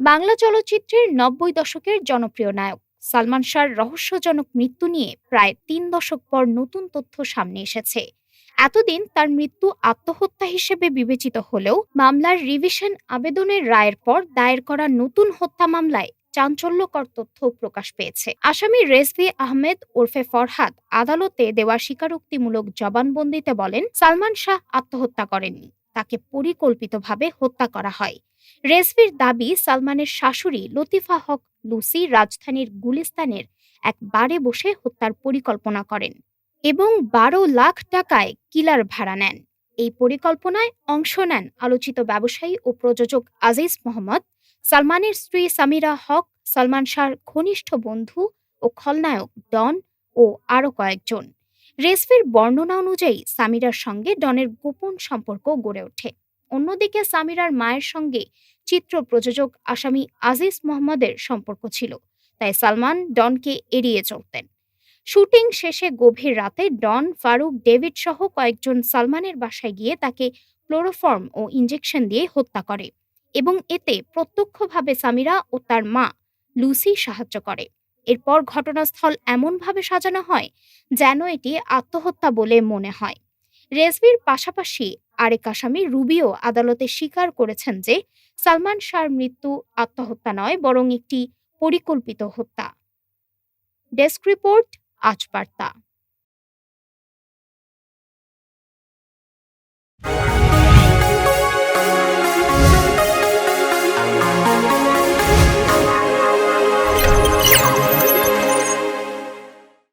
বাংলা চলচ্চিত্রের নব্বই দশকের জনপ্রিয় নায়ক। সালমান শাহর রহস্যজনক মৃত্যু নিয়ে প্রায় তিন দশক পর নতুন তথ্য সামনে এসেছে। এতদিন তার মৃত্যু আত্মহত্যা হিসেবে বিবেচিত হলেও মামলার রিভিশন আবেদনের রায়ের পর দায়ের করা নতুন হত্যা মামলায় চাঞ্চল্যকর তথ্য প্রকাশ পেয়েছে। আসামি রেজভি আহমেদ ওরফে ফরহাদ আদালতে দেওয়া স্বীকারোক্তিমূলক জবানবন্দিতে বলেন, সালমান শাহ আত্মহত্যা করেননি। তাকে পরিকল্পিতভাবে হত্যা করা হয়। রেজভির দাবি, সালমানের শাশুড়ি লতিফা হক লুসি রাজধানীর গুলিস্তানের এক বারে বসে হত্যার পরিকল্পনা করেন এবং বারো লাখ টাকায় কিলার ভাড়া নেন। এই পরিকল্পনায় অংশ নেন আলোচিত ব্যবসায়ী ও প্রযোজক আজিজ মোহাম্মদ, সালমানের স্ত্রী সামিরা হক, সালমান শাহর ঘনিষ্ঠ বন্ধু ও খলনায়ক ডন ও আরও কয়েকজন। রেসফির বর্ণনা অনুযায়ী সামিরার সঙ্গে ডনের গোপন সম্পর্ক গড়ে ওঠে। অন্যদিকে সামিরার মায়ের সঙ্গে চিত্র প্রযোজক আসামি আজিজ মোহাম্মদের সম্পর্ক ছিল, তাই সালমান ডনকে এড়িয়ে চলতেন। শুটিং শেষে গভীর রাতে ডন, ফারুক, ডেভিড সহ কয়েকজন সালমানের বাসায় গিয়ে তাকে ক্লোরোফর্ম ও ইঞ্জেকশন দিয়ে হত্যা করে এবং এতে প্রত্যক্ষভাবে সামিরা ও তার মা লুসি সাহায্য করে। এরপর ঘটনাস্থল এমনভাবে সাজানো হয় যেন এটি আত্মহত্যা বলে মনে হয়। রেজভির পাশাপাশি আরেক আসামি রুবিও আদালতে স্বীকার করেছেন যে সালমান শাহর মৃত্যু আত্মহত্যা নয়, বরং একটি পরিকল্পিত হত্যা। ডেস্ক রিপোর্ট আজ বার্তা।